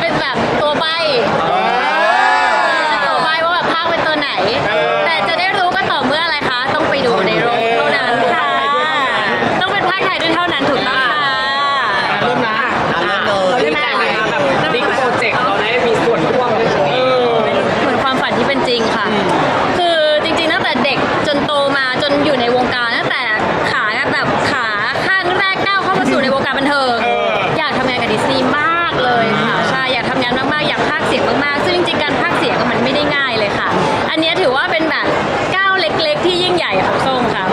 ใบจะขอใบว่าแบบภาคเป็นตัวไหน แต่จะได้รู้ก็ต่อเมื่ออะไรคะ ต้องไปดูในโรงเท่านั้นค่ะ ต้องเป็นภาคไทยด้วยเท่านั้นถูกต้องค่ะเริ่มนะเอาเริ่มเลยดีใจไหมคะแบบบิ๊กโปรเจกต์เราได้มีส่วนร่วมในตรงนี้เหมือนความฝันที่เป็นจริงค่ะ คือจริงๆตั้งแต่เด็กจนโตมาจนอยู่ในวงการตั้งแต่ขาแบบขาข้างแรกก้าวเข้ามาสู่ในวงการบันเทิงอยากทำงานกับดิสนีย์มาก เลยค่ะใช่อยากทำงานมากๆ อยากพากย์เสียงมากๆ ซึ่งจริงๆการพากย์เสียงอะมันไม่ได้ง่ายเลยค่ะ อันเนี้ยถือว่าเป็นแบบก้าวเล็กๆ ที่ยิ่งใหญ่ของส้มค่ะ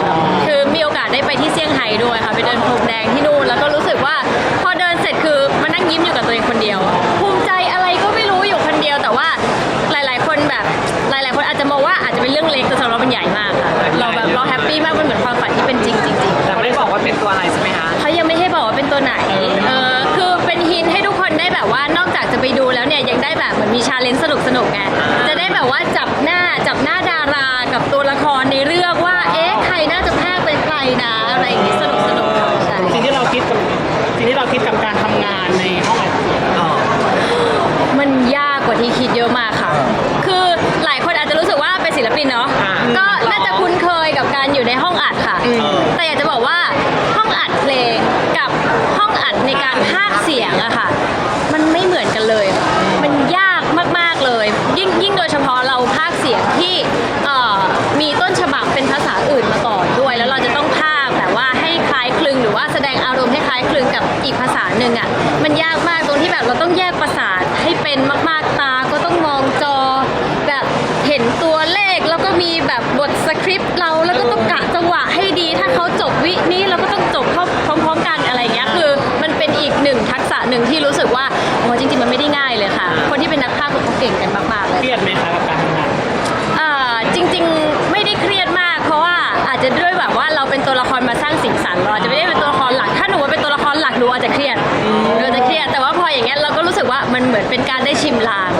คือมีโอกาสได้ไปที่เซี่ยงไฮ้ด้วยค่ะไปเดินพรมแดงที่นู่นแล้วก็รู้สึกว่าพอเดินเสร็จคือมานั่งยิ้มอยู่กับตัวเองคนเดียว ภูมิใจอะไรก็ไม่รู้อยู่คนเดียวแต่ว่าหลายๆ คนแบบหลาย ๆ คนอาจจะมองว่าอาจจะเป็นเรื่องเล็ก แบบว่านอกจากจะไปดูแล้วเนี่ยยังได้แบบเหมือนมีชาเลนจ์สนุกสนุกๆไงจะได้แบบว่าจับหน้าจับหน้าดารากับตัวละครในเรื่องว่า เอ๊ะใครน่าจะแพร่เป็นใครนะอะไรอย่างงี้สนุกสนุกๆใช่สิ่งที่เราคิดกับสิ่งที่เราคิดกับการทำงานในห้องอัดเสียงอ๋อมันยากกว่าที่คิดเยอะมากค่ะ คือหลายคนอาจจะรู้สึกว่าเป็นศิลปินเนาะอ่าก็น่าจะคุ้นเคย กับการอยู่ในห้องอัดค่ะ แต่อยากจะบอกว่าห้องอัดเพลงกับห้องอัดในการพากย์เสียงอะค่ะ มันไม่เหมือนกันเลย มันยากมากๆเลย ยิ่งยิ่งโดยเฉพาะเราพากย์เสียงที่เอ่อมีต้นฉบับเป็นภาษาอื่นมาก่อนด้วย แล้วเราจะต้องพากย์แบบว่าให้คล้ายคลึงหรือว่าแสดงอารมณ์ให้คล้ายคลึงกับอีกภาษาหนึ่งอะมันยากมากตรงที่แบบเราต้องแยกประสาทให้เป็นม นึ่งทักษะหนึ่งที่รู้สึกว่าโอ้จริงๆมันไม่ได้ง่ายเลยค่ะ คนที่เป็นนักพากย์เขาเก่งกันมากๆเลยเครียดไหมคะกับการทำงานอ่าจริงๆไม่ได้เครียดมาก เพราะว่าอาจจะด้วยแบบว่าเราเป็นตัวละครมาสร้างสีสันเราอาจจะไม่ได้เป็นตัวละครหลักถ้าหนูว่าเป็นตัวละครหลักหนูอาจจะเครียดหนูอาจจะเครียดแต่ว่าพออย่างเงี้ยเราก็รู้สึกว่ามันเหมือนเป็นการได้ชิมลาง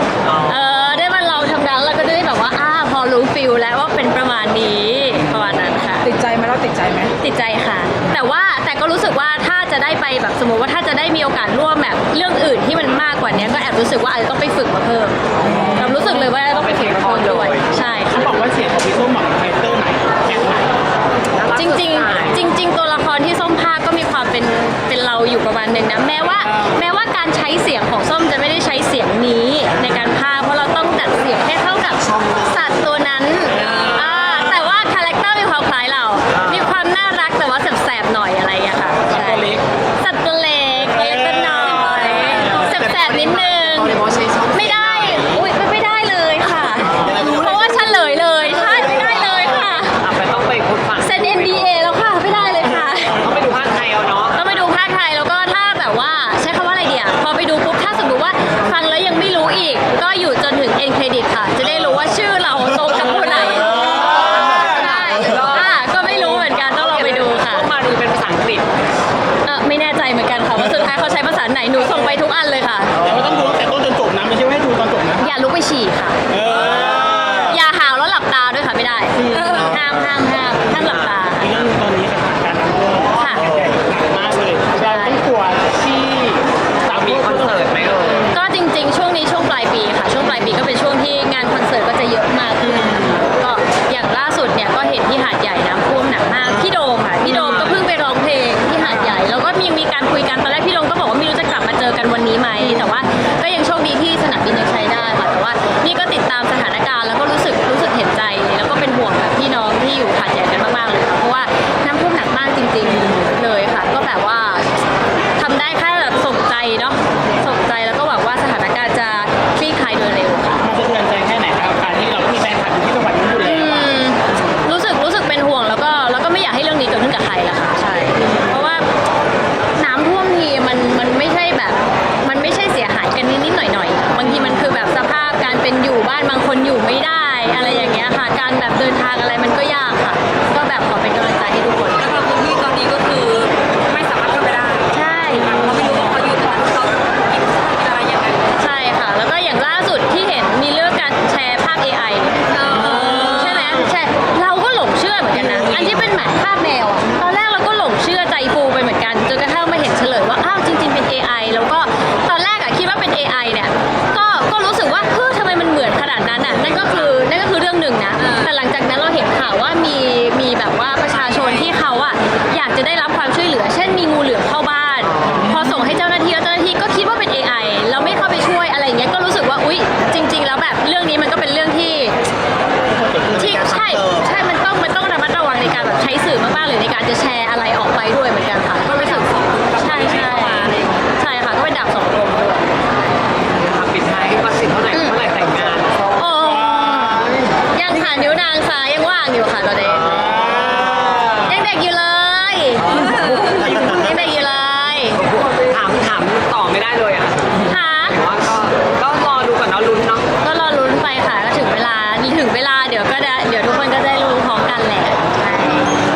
เออได้มาเราทำงานแล้วเราก็จะได้แบบว่าอ่าพอรู้ฟิลแล้วว่าเป็นประมาณนี้ประมาณนั้นค่ะติดใจ ไหมเราติดใจไหมติดใจค่ะ แต่ว่าแต่ก็รู้สึกว่าถ้าจะได้ไปแบบสมมติว่าถ้าจะได้มีโอกาสร่วมแบบเรื่องอื่นที่มันมากกว่านี้ก็แอบรู้สึกว่าอาจจะต้องไปฝึกมาเพิ่มเรารู้สึกเลยว่าต้องไปฝึกมาเพิ่มด้วยใช่เขาค่ะบอกว่าเสียงของพี่ส้มเหมาะกับคาแรคเตอร์ไหนแบบไหนจริงๆจริง ๆ ตัวละครที่ส้มพากย์ก็มีความเป็นเป็นเราอยู่ประมาณหนึงนะแม้ว่า แม้ว่าการใช้เสียงของส้มจะไม่ได้ใช้เสียงนี้ในการพากย์เพราะเราต้องดัดเสียงให้เข้ากับสัตว์ตัวนั้นอ่าแต่ว่าคา แรคเตอร์มีความคล้ายเรา มีความน่ารักแต่ว่าแสบๆหน่อยอะไรอย่างเงี้ยค่ะามห้ามห้ามห้ามหลับตาอีกเรื่องหนึ่งตอนนี้สถานการณ์น้ำท่วมค่ะใหญ่หนักมากเลยเราต้องกลัวที่สามีมีคอนเสิร์ตไหมเอ่ยก็จริง ๆ ช่วงนี้ช่วงปลายปีค่ะ ช่วงปลายปีก็เป็นช่วงที่งานคอนเสิร์ตก็จะเยอะมากขึ้นก็อย่างล่าสุดเนี่ยก็เห็นที่หาดใหญ่น้ำท่วมหนักมากพี่โดมค่ะพี่โดมก็เพิ่งไปร้องเพลงที่หาดใหญ่ แล้วก็มีมีการคุยกันตอนแรกพี่โดมก็บอกว่าไม่รู้จะกลับมาเจอกันวันนี้ไหมแต่ว่าก็ยังโชคดีที่สนามบินยังใช้ได้ค่ะแต่ว่านี่ก็ ริงเลยค่ะ ก็แบบว่าทำได้แค่แบบสมใจเนาะสมใจแล้วก็หวังว่าสถานการณ์จะคลี่คลายโดยเร็วค่ะมันสะเทือนใจแค่ไหนครับการที่เรามีแฟนคลับอยู่ที่จังหวัดนี้อยู่แล้วอรู้สึกรู้สึกเป็นห่วงแล้วก็แล้วก็ไม่อยากให้เรื่องนี้เกิดขึ้นกับใครละค่ะใช่ เพราะว่าน้ำท่วมทีมันมันไม่ใช่แบบ มันไม่ใช่เสียหายกันนิดนิดหน่อยหน่อยบางทีมันคือแบบสภาพการเป็นอยู่บ้านบางคนอยู่ไม่ได้ อะไรอย่างเงี้ยค่ะ การแบบเดินทางอะไรมันก็ยากค่ะ ก็แบบขอเป็นกำลังใจให้ทุกคน แล้วพื้นที่ตอนนี้ก็คือไม่สามารถเข้ไปได้ใช่ เราไม่รู้ว่าเขาอยู่ตรนกินอะไรย่งไรใช่ค่ะ แล้วก็อย่างล่าสุดที่เห็นมีเรื่องการแชร์ภาพ AI ใช่ไหมใช่เราก็หลงเชื่อเหมือนกันนะ อันที่เป็นหมาภาพแมวอะตอนแรกเราก็หลงเชื่อใจฟูไปเหมือนกัน จนกระทั่งมาเห็นเฉลยว่า อ้าวจริง ๆ เป็น AI แล้วก็ตอนแรกอะคิดว่าเป็น AI เนี่ย หลังจากนั้นเราเห็นข่าวว่ามีมีแบบว่าประชาชนที่เขาอะอยากจะได้รับความาถามต่อไม่ได้เลยอะค่ว่ก็รอดูก่อนเนาะลุ้นเนาะก็รอลุ้นไปค่ะก็ถึงเวลาถึงเวลาเดี๋ยวก็เดี๋ยวทุกคนก็ได้รู้พอมกันแหละ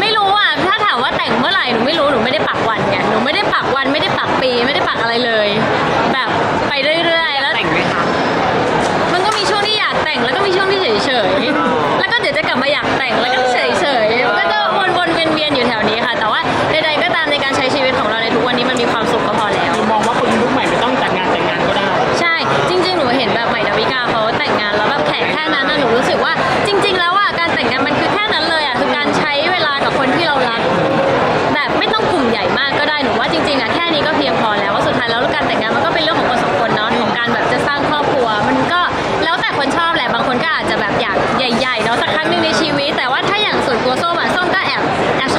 ไม่รู้อะถ้าถามว่าแต่งเมื่อไหร่หนูไม่รู้หนูไม่ได้ปักวันไงหนูไม่ได้ปักวันไม่ได้ปักปีไม่ได้ปักอะไรเลย แบบไปเรื่อยๆแล้วแต่งไหมคะมันก็มีช่วงที่อยากแต่งแล้วก็มีช่วงที่เฉยๆแล้วก็เดี๋ยวจะกลับมาอยากแต่งแล้วก็เฉยๆก็จะวนๆเวียนๆอยู่แถวนี้ค่ะ แต่ว่าใดๆก็ตามในการ นั้นนะหนูรู้สึกว่าจริง ๆ แล้วอะการแต่งงานมันคือแค่นั้นเลยอะคือการใช้เวลากับคนที่เรารักแบบไม่ต้องกลุ่มใหญ่มากก็ได้หนูว่าจริงๆอะแค่นี้ก็เพียงพอแล้วว่าสุดท้ายแล้วการแต่งงานมันก็เป็นเรื่องของคนสองคนเนาะของการแบบจะสร้างครอบครัว มันก็แล้วแต่คนชอบแหละบางคนก็อาจจะแบบอยากใหญ่ๆเนาะสักครั้งหนึ่งในชีวิต แต่ว่าถ้าอย่างส่วนตัวส้มอะส้มก็แอบแอบช